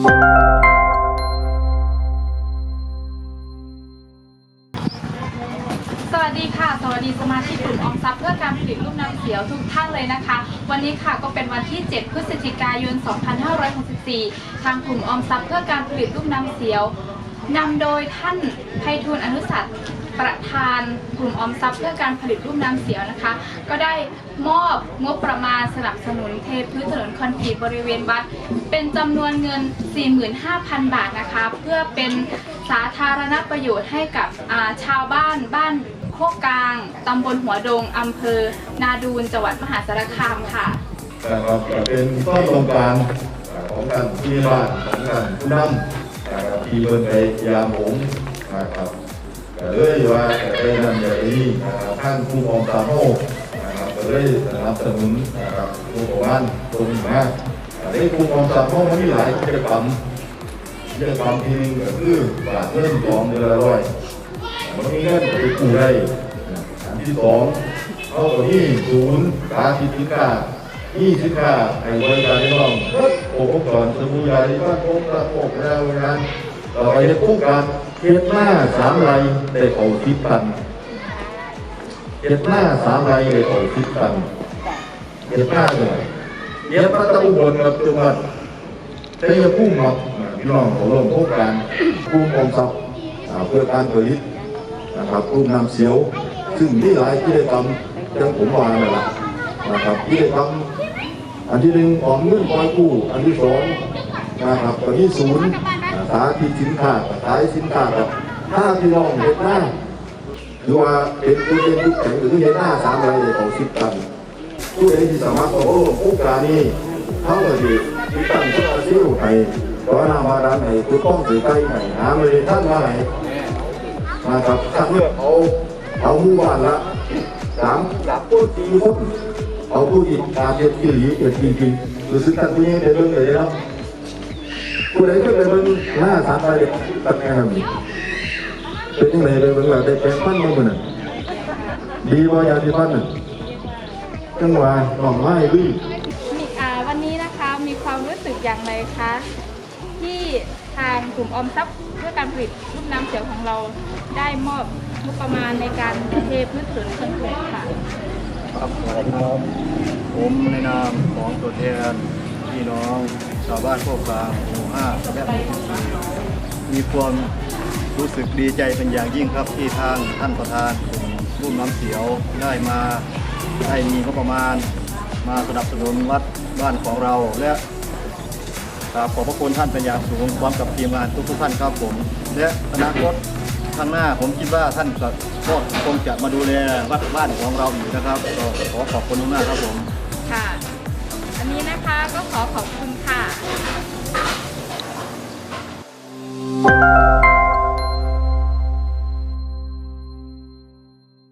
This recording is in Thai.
สวัสดีค่ะ สวัสดีสมาชิกกลุ่มออมทรัพย์เพื่อการผลิตรูปน้ำเสียวทุกท่านเลยนะคะ วันนี้ค่ะก็เป็นวันที่ 7 พฤศจิกายน 2564 ทางกลุ่มออมทรัพย์เพื่อการผลิตรูปน้ำเสียว นำโดยท่านไพฑูรย์อนุสัตย์ประธานกลุ่มออมทรัพย์เพื่อการผลิตลูกน้ำเสียวนะคะ ก็ได้มอบงบประมาณสนับสนุนเทพื้นถนนคอนกรีตบริเวณวัด เป็นจำนวนเงิน 45,000 บาทนะคะ เพื่อเป็นสาธารณประโยชน์ให้กับชาวบ้านบ้านโคกกลางตำบลหัวดงอำเภอ นาดูนจังหวัดมหาสารคามค่ะนะครับก็เป็นข้อตรงการของการที่บ้านของการผู้นำ ที่เบิ่งไปยามผมนะครับก็เลยว่าจะไปนั่นอย่างนี้นะครับท่านผู้กองตาโมกนะครับก็เลยสนับสนุนนะครับผู้ประมาณตรงนี้มาได้ผู้กองตาโมมันมีหลายกิจกรรมกิจกรรมที่หนึงก็คือบาทเงินของเดือนละร้อยมันมีเงินไปกู้ได้อันที่สองเขาก็มีศูนย์สาธิตสินค้านี่สิค่ะไอ้บริการที่น้องโอ้โหก่อนสมุยาที่บ้านโป่งตะโปกแล้วงา นต่อไปจะคู่กันเฮ็ดหน้าสามไรได้เขาทิพันเฮ็ดหน้าสามไรได้เขาทิพันเฮ็ดหน้าเลยเฮ็ดพระตะอุบลกับจังหวัดชัยภูมิครับพี่น้องเขาร่วมครงการกู้กองทรัพย์เพื่อการผลิตนะครับกู้นำเสียว ซึ่งมีหลายกิจกรรมจังผมวางนั่นแหละนะครับที่ได้ทำอันที่หนึ่งของเงินปล่อยกู้อันที่สองนะครับตอนนี้ศูนย์ สาธิตสินค้าขายสินค้ากับถ้าพี่น้องเห็นหน้าหรือว่าเป็นตัวเป็นทุกแข็งหรือเห็นหน้าสามรายของสิบตันผู้ใดที่สามารถขอร่วมโครงการนี้เขาก็ดีที่ตั้งโซลาร์เซลล์ให้อนามาร้านให้คือต้องถือใกล้ให้หาเลยท่านว่าไหนนะครับถ้าเมื่อเขาเอาหมู่บ้านละสามสามคนสี่คนเอาผู้หญิงตาเด็ดที่หลีเด็ดจริงๆรู้สึกท่านผู้หญิงเด็ดเบิ่องเลยนะครับ ผู้ใดก็ไปเบิ่งหน้าสามไปเด็ดตั้งแต่ทำนี่เป็นยังไงเลยเบิ่งแล้วได้แปลงฟันมาบ่น่ะดีบ่ยาดีฟันน่ะจังหวะน้องไม้ลุยมีอ่าวันนี้นะคะมีความรู้สึกอย่างไรคะที่ทางกลุ่มออมทรัพย์เพื่อการผลิตลูกน้ำเสียวของเราได้มอบงบประมาณในการเทพื้นถนนคอนกรีตค่ะ ครับสวัสดีครับผมในนามของตัวแทนพี่น้องชาวบ้านโคกกลางหมู่ห้าและหมู่ที่สี่มีความรู้สึกดีใจเป็นอย่างยิ่งครับที่ทางท่านประธานกลุ่มรุ่มน้ำเสียวได้มาได้มีงบประมาณ มาสนับสนุนวัดบ้านของเราและกราบขอบพระคุณท่านเป็นอย่างสูงพร้อมกับทีมงานทุกๆท่านครับผม และอนาคตข้างหน้าผมคิดว่าท่านก็คงจะมาดูแลวัดบ้านของเราอยู่นะครับก็ขอขอบคุณมากครับผม ค่ะ วันนี้นะคะก็ขอขอบคุณค่ะ